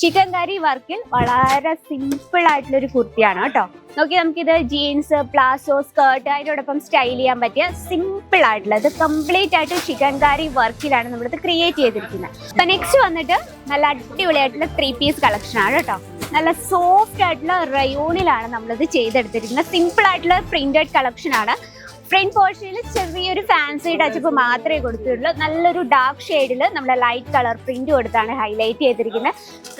Chicken കറി വർക്കിൽ വളരെ simple ആയിട്ടുള്ള ഒരു കുർത്തിയാണ് കേട്ടോ. നോക്കി നമുക്കിത് ജീൻസ് പ്ലാസോ സ്കേർട്ട് അതിനോടൊപ്പം സ്റ്റൈൽ ചെയ്യാൻ പറ്റിയ സിമ്പിൾ ആയിട്ടുള്ള ഇത് കംപ്ലീറ്റ് ആയിട്ട് ചിക്കൻ കറി വർക്കിലാണ് നമ്മളിത് ക്രിയേറ്റ് ചെയ്തിരിക്കുന്നത്. അപ്പൊ നെക്സ്റ്റ് വന്നിട്ട് നല്ല അടിപൊളിയായിട്ടുള്ള ത്രീ പീസ് കളക്ഷൻ ആണ് കേട്ടോ. നല്ല സോഫ്റ്റ് ആയിട്ടുള്ള റയോണിലാണ് നമ്മളിത് ചെയ്തെടുത്തിരിക്കുന്നത്. സിമ്പിൾ ആയിട്ടുള്ള പ്രിന്റഡ് കളക്ഷൻ ആണ്. ഫ്രണ്ട് പോർഷനിൽ ചെറിയൊരു ഫാൻസി ടച്ചപ്പ് മാത്രമേ കൊടുത്തിട്ടുള്ളൂ. നല്ലൊരു ഡാർക്ക് ഷെയ്ഡിൽ നമ്മുടെ ലൈറ്റ് കളർ പ്രിന്റ് കൊടുത്താണ് ഹൈലൈറ്റ് ചെയ്തിരിക്കുന്നത്.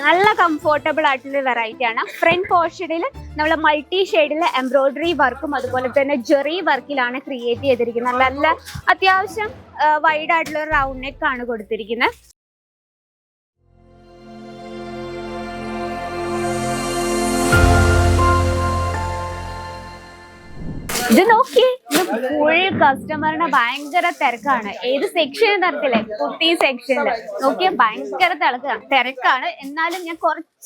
നല്ല കംഫോർട്ടബിൾ ആയിട്ടുള്ള വെറൈറ്റി ആണ്. ഫ്രണ്ട് പോർഷനിൽ നമ്മൾ മൾട്ടി ഷെയ്ഡിൽ എംബ്രോയിഡറി വർക്കും അതുപോലെ തന്നെ ജെറി വർക്കിലാണ് ക്രിയേറ്റ് ചെയ്തിരിക്കുന്നത്. നല്ല അത്യാവശ്യം വൈഡ് ആയിട്ടുള്ള റൗണ്ട് നെക്ക് ആണ് കൊടുത്തിരിക്കുന്നത്. ഇത് നോക്കി ഫുൾ കസ്റ്റമറിന് ഭയങ്കര തിരക്കാണ്. ഏത് സെക്ഷൻ തരത്തില്ലേ കുട്ടി സെക്ഷനിൽ നോക്കിയാൽ ഭയങ്കര തിരക്കാണ്. എന്നാലും ഞാൻ കുറച്ച്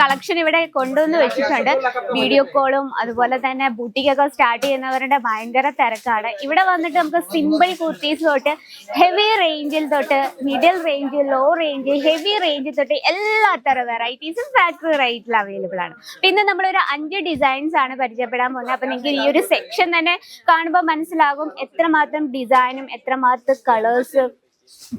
കളക്ഷൻ ഇവിടെ കൊണ്ടുവന്ന് വെച്ചിട്ടുണ്ട്. വീഡിയോ കോളും അതുപോലെ തന്നെ ബുട്ടിക്കൊക്കെ സ്റ്റാർട്ട് ചെയ്യുന്നവരുടെ ഭയങ്കര തിരക്കാണ്. ഇവിടെ വന്നിട്ട് നമുക്ക് സിമ്പിൾ കുർത്തീസ് തൊട്ട് ഹെവി റേഞ്ചിൽ തൊട്ട് middle range low range heavy റേഞ്ചിൽ തൊട്ട് എല്ലാ തരം വെറൈറ്റീസും ഫാക്ടറി റേറ്റിൽ അവൈലബിൾ ആണ്. പിന്നെ നമ്മളൊരു അഞ്ച് ഡിസൈൻസ് ആണ് പരിചയപ്പെടാൻ പോകുന്നത്. അപ്പൊ നിങ്ങൾക്ക് ഈ ഒരു സെക്ഷൻ തന്നെ കാണുമ്പോൾ മനസ്സിലാകും എത്രമാത്രം ഡിസൈനും എത്രമാത്രം കളേഴ്സ്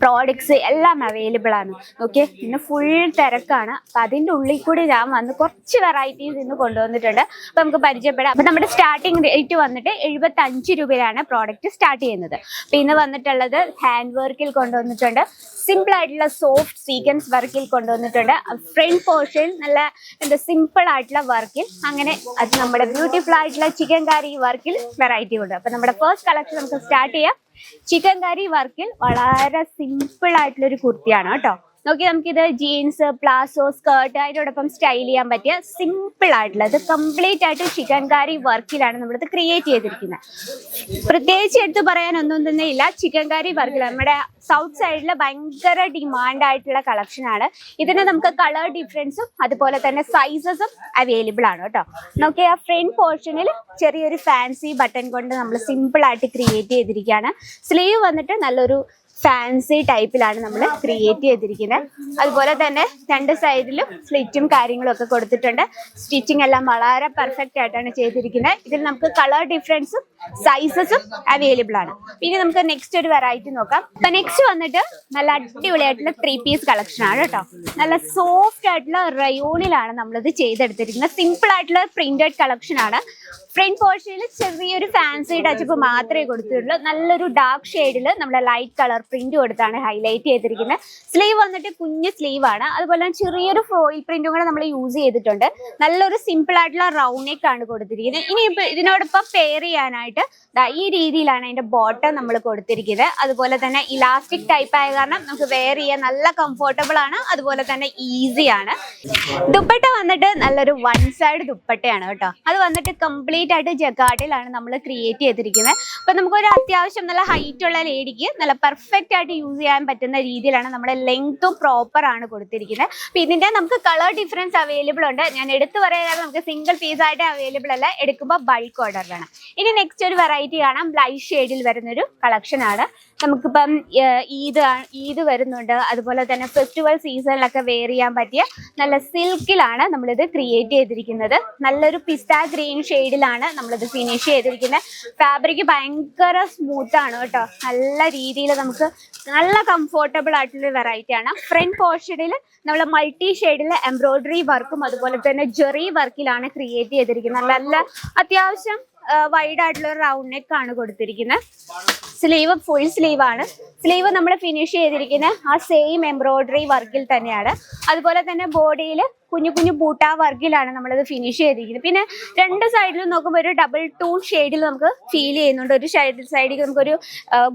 പ്രോഡക്ട്സ് എല്ലാം അവൈലബിൾ ആണ്. ഓക്കെ പിന്നെ ഫുൾ തിരക്കാണ്. അപ്പൊ അതിന്റെ ഉള്ളിൽ കൂടി ഞാൻ വന്ന് കുറച്ച് വെറൈറ്റീസ് ഇന്ന് കൊണ്ടുവന്നിട്ടുണ്ട്. അപ്പൊ നമുക്ക് പരിചയപ്പെടാം. അപ്പൊ നമ്മുടെ സ്റ്റാർട്ടിങ് റേറ്റ് വന്നിട്ട് എഴുപത്തി അഞ്ച് രൂപയിലാണ് പ്രോഡക്റ്റ് സ്റ്റാർട്ട് ചെയ്യുന്നത്. അപ്പൊ ഇന്ന് വന്നിട്ടുള്ളത് ഹാൻഡ് വർക്കിൽ കൊണ്ടുവന്നിട്ടുണ്ട്. സിമ്പിൾ ആയിട്ടുള്ള സോഫ്റ്റ് സീക്വൻസ് വർക്കിൽ കൊണ്ടുവന്നിട്ടുണ്ട്. ഫ്രണ്ട് പോർഷൻ നല്ല എന്താ സിമ്പിൾ ആയിട്ടുള്ള വർക്കിൽ അങ്ങനെ അത് നമ്മുടെ ബ്യൂട്ടിഫുൾ ആയിട്ടുള്ള ചിക്കൻ കാരി വർക്കിൽ വെറൈറ്റി ഉണ്ട് അപ്പൊ നമ്മുടെ ഫസ്റ്റ് കളക്ഷൻ നമുക്ക് സ്റ്റാർട്ട് ചെയ്യാം. ചിക്കൻ കാരി വർക്കിൽ വളരെ സിമ്പിൾ ആയിട്ടുള്ള ഒരു കുർത്തിയാണ് കേട്ടോ. നോക്കി നമുക്കിത് ജീൻസ് പ്ലാസോ സ്കേർട്ട് അതിനോടൊപ്പം സ്റ്റൈൽ ചെയ്യാൻ പറ്റിയ സിമ്പിൾ ആയിട്ടുള്ള ഇത് കംപ്ലീറ്റ് ആയിട്ട് ചിക്കൻകാരി വർക്കിലാണ് നമ്മളിത് ക്രിയേറ്റ് ചെയ്തിരിക്കുന്നത്. പ്രത്യേകിച്ച് എടുത്തു പറയാൻ ഒന്നും തന്നെ ഇല്ല. ചിക്കൻകാരി വർക്കിൽ നമ്മുടെ സൗത്ത് സൈഡിൽ ഭയങ്കര ഡിമാൻഡ് ആയിട്ടുള്ള കളക്ഷൻ ആണ്. ഇതിന് നമുക്ക് കളർ ഡിഫറൻസും അതുപോലെ തന്നെ സൈസസും അവൈലബിൾ ആണ് കേട്ടോ. നോക്കി ആ ഫ്രണ്ട് പോർഷനിൽ ചെറിയൊരു ഫാൻസി ബട്ടൺ കൊണ്ട് നമ്മൾ സിമ്പിൾ ആയിട്ട് ക്രിയേറ്റ് ചെയ്തിരിക്കുകയാണ്. സ്ലീവ് വന്നിട്ട് നല്ലൊരു ഫാൻസി ടൈപ്പിലാണ് നമ്മൾ ക്രിയേറ്റ് ചെയ്തിരിക്കുന്നത് അതുപോലെ തന്നെ രണ്ട് സൈഡിലും സ്ലിറ്റും കാര്യങ്ങളും ഒക്കെ കൊടുത്തിട്ടുണ്ട്. സ്റ്റിച്ചിങ് എല്ലാം വളരെ പെർഫെക്റ്റ് ആയിട്ടാണ് ചെയ്തിരിക്കുന്നത് ഇതിൽ നമുക്ക് കളർ ഡിഫറൻസും സൈസസും അവൈലബിൾ ആണ്. പിന്നെ നമുക്ക് നെക്സ്റ്റ് ഒരു വെറൈറ്റി നോക്കാം. അപ്പൊ നെക്സ്റ്റ് വന്നിട്ട് നല്ല അടിപൊളിയായിട്ടുള്ള ത്രീ പീസ് കളക്ഷൻ ആണ് കേട്ടോ. നല്ല സോഫ്റ്റ് ആയിട്ടുള്ള റയോണിലാണ് നമ്മളിത് ചെയ്തെടുത്തിരിക്കുന്നത് സിമ്പിൾ ആയിട്ടുള്ള പ്രിന്റഡ് കളക്ഷൻ ആണ്. ഫ്രണ്ട് പോർഷനിൽ ചെറിയൊരു ഫാൻസി ടച്ചപ്പ് മാത്രമേ കൊടുത്തിട്ടുള്ളൂ. നല്ലൊരു ഡാർക്ക് ഷെയ്ഡിൽ നമ്മുടെ ലൈറ്റ് കളർ പ്രിന്റ് കൊടുത്താണ് ഹൈലൈറ്റ് ചെയ്തിരിക്കുന്നത്. സ്ലീവ് വന്നിട്ട് കുഞ്ഞ് സ്ലീവ് ആണ്. അതുപോലെ തന്നെ ചെറിയൊരു ഫ്രോയിൽ പ്രിന്റും കൂടെ നമ്മൾ യൂസ് ചെയ്തിട്ടുണ്ട്. നല്ലൊരു സിമ്പിൾ ആയിട്ടുള്ള റൗണ്ട് നെക്ക് ആണ് കൊടുത്തിരിക്കുന്നത്. ഇനി ഇതിനോടൊപ്പം പെയർ ചെയ്യാനായിട്ട് ഈ രീതിയിലാണ് അതിന്റെ ബോട്ടം നമ്മൾ കൊടുത്തിരിക്കുന്നത്. അതുപോലെ തന്നെ ഇലാസ്റ്റിക് ടൈപ്പ് ആയ കാരണം നമുക്ക് വെയർ ചെയ്യാൻ നല്ല കംഫർട്ടബിൾ ആണ്. അതുപോലെ തന്നെ ഈസി ആണ്. ദുപ്പട്ട വന്നിട്ട് നല്ലൊരു വൺ സൈഡ് ദുപ്പട്ടയാണ് കേട്ടോ. അത് വന്നിട്ട് കംപ്ലീറ്റ് ആയിട്ട് ജഗാട്ടിലാണ് നമ്മൾ ക്രിയേറ്റ് ചെയ്തിരിക്കുന്നത്. അപ്പൊ നമുക്കൊരു അത്യാവശ്യം നല്ല ഹൈറ്റ് ഉള്ള ലേഡിക്ക് നല്ല പെർഫെക്റ്റ് ആയിട്ട് യൂസ് ചെയ്യാൻ പറ്റുന്ന രീതിയിലാണ് നമ്മുടെ ലെങ്ത്തും പ്രോപ്പർ ആണ് കൊടുത്തിരിക്കുന്നത്. അപ്പൊ ഇതിന്റെ നമുക്ക് കളർ ഡിഫറൻസ് അവൈലബിൾ ഉണ്ട്. ഞാൻ എടുത്തു പറയാതെ നമുക്ക് സിംഗിൾ പീസ് ആയിട്ട് അവൈലബിൾ അല്ല. എടുക്കുമ്പോൾ ബൾക്ക് ഓർഡർ വേണം. ഇനി നെക്സ്റ്റ് ഒരു വെറൈറ്റി കാണാം. ബ്ലൈ ഷെയ്ഡിൽ വരുന്നൊരു കളക്ഷൻ ആണ്. നമുക്കിപ്പം ഈദ് ഈദ് വരുന്നുണ്ട്. അതുപോലെ തന്നെ ഫെസ്റ്റിവൽ സീസണിലൊക്കെ വെയർ ചെയ്യാൻ പറ്റിയ നല്ല സിൽക്കിലാണ് നമ്മളിത് ക്രിയേറ്റ് ചെയ്തിരിക്കുന്നത്. നല്ലൊരു പിസ്ത ഗ്രീൻ ഷെയ്ഡിലാണ് നമ്മളിത് ഫിനിഷ് ചെയ്തിരിക്കുന്നത്. ഫാബ്രിക് ഭയങ്കര സ്മൂത്ത് ആണ് കേട്ടോ. നല്ല രീതിയിൽ നമുക്ക് നല്ല കംഫോർട്ടബിൾ ആയിട്ടുള്ള വെറൈറ്റി ആണ്. ഫ്രണ്ട് പോർഷനിൽ നമ്മൾ മൾട്ടി ഷെയ്ഡിൽ എംബ്രോയിഡറി വർക്കും അതുപോലെ തന്നെ ജെറി വർക്കിലാണ് ക്രിയേറ്റ് ചെയ്തിരിക്കുന്നത്. നല്ല അത്യാവശ്യം വൈഡ് ആയിട്ടുള്ള റൗണ്ട് നെക്ക് ആണ് കൊടുത്തിരിക്കുന്നത്. സ്ലീവ് ഫുൾ സ്ലീവ് ആണ്. സ്ലീവ് നമ്മൾ ഫിനിഷ് ചെയ്തിരിക്കുന്ന ആ സെയിം എംബ്രോയിഡറി വർക്കിൽ തന്നെയാണ്. അതുപോലെ തന്നെ ബോഡിയിൽ കുഞ്ഞു കുഞ്ഞു ബൂട്ടാ വർക്കിലാണ് നമ്മളത് ഫിനിഷ് ചെയ്തിരിക്കുന്നത്. പിന്നെ രണ്ട് സൈഡിലും നോക്കുമ്പോൾ ഒരു ഡബിൾ ടൂൺ ഷെയ്ഡിൽ നമുക്ക് ഫീൽ ചെയ്യുന്നുണ്ട്. ഒരു സൈഡിൽ സൈഡിൽ നമുക്കൊരു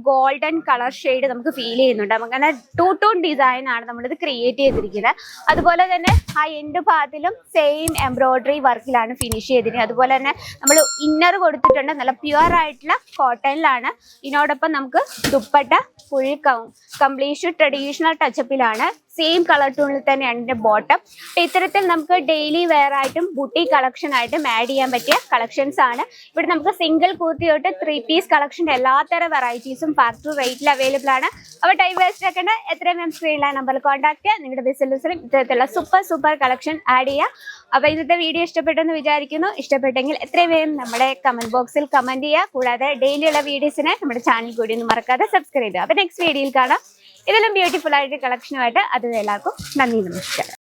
ഗോൾഡൻ കളർ ഷെയ്ഡ് നമുക്ക് ഫീൽ ചെയ്യുന്നുണ്ട്. അങ്ങനെ ടൂ ടൂൺ ഡിസൈൻ ആണ് നമ്മളിത് ക്രിയേറ്റ് ചെയ്തിരിക്കുന്നത്. അതുപോലെ തന്നെ ആ എൻഡ് ഭാഗത്തിലും സെയിം എംബ്രോയിഡറി വർക്കിലാണ് ഫിനിഷ് ചെയ്തിരിക്കുന്നത്. അതുപോലെ തന്നെ നമ്മൾ ഇന്നർ കൊടുത്തിട്ടുണ്ട്. നല്ല പ്യുവർ ആയിട്ടുള്ള കോട്ടണിലാണ് ഇതിനോടൊപ്പം നമുക്ക് ദുപ്പട്ട ഫുൾ കംപ്ലീറ്റ് ട്രഡീഷണൽ ടച്ചപ്പിലാണ് സെയിം കളർ ടൂണിൽ തന്നെയാണ് ഇതിന്റെ ബോട്ടം അപ്പൊ ഇത്തരത്തിൽ നമുക്ക് ഡെയിലി വെയർ ആയിട്ടും ബുട്ടി കളക്ഷൻ ആയിട്ടും ആഡ് ചെയ്യാൻ പറ്റിയ കളക്ഷൻസ് ആണ്. ഇവിടെ നമുക്ക് സിംഗിൾ കൂർത്തി തൊട്ട് ത്രീ പീസ് കളക്ഷന്റെ എല്ലാത്തരം വെറൈറ്റീസും ഫാക്ടറി റേറ്റിൽ അവൈലബിൾ ആണ്. അപ്പോൾ ടൈം വേസ്റ്റ് ആക്കേണ്ട എത്രയും വേഗം സ്ക്രീനിലെ നമ്പറിൽ കോൺടാക്ട് ചെയ്യുക. നിങ്ങളുടെ ബിസിനസ്സിലും ഇത്തരത്തിലുള്ള സൂപ്പർ സൂപ്പർ കളക്ഷൻ ആഡ് ചെയ്യുക. അപ്പോൾ ഇന്നത്തെ വീഡിയോ ഇഷ്ടപ്പെട്ടെന്ന് വിചാരിക്കുന്നു. ഇഷ്ടപ്പെട്ടെങ്കിൽ എത്രയും വേഗം നമ്മുടെ കമന്റ് ബോക്സിൽ കമന്റ് ചെയ്യുക. കൂടാതെ ഡെയിലി ഉള്ള വീഡിയോസിനെ നമ്മുടെ ചാനൽ കൂടി ഒന്ന് മറക്കാതെ സബ്സ്ക്രൈബ് ചെയ്യുക. അപ്പോൾ നെക്സ്റ്റ് വീഡിയോയിൽ കാണാം. ഇതിലും ബ്യൂട്ടിഫുൾ ആയിട്ട് കളക്ഷനുമായിട്ട് അത് എല്ലാവർക്കും നന്ദി നമസ്കാരം.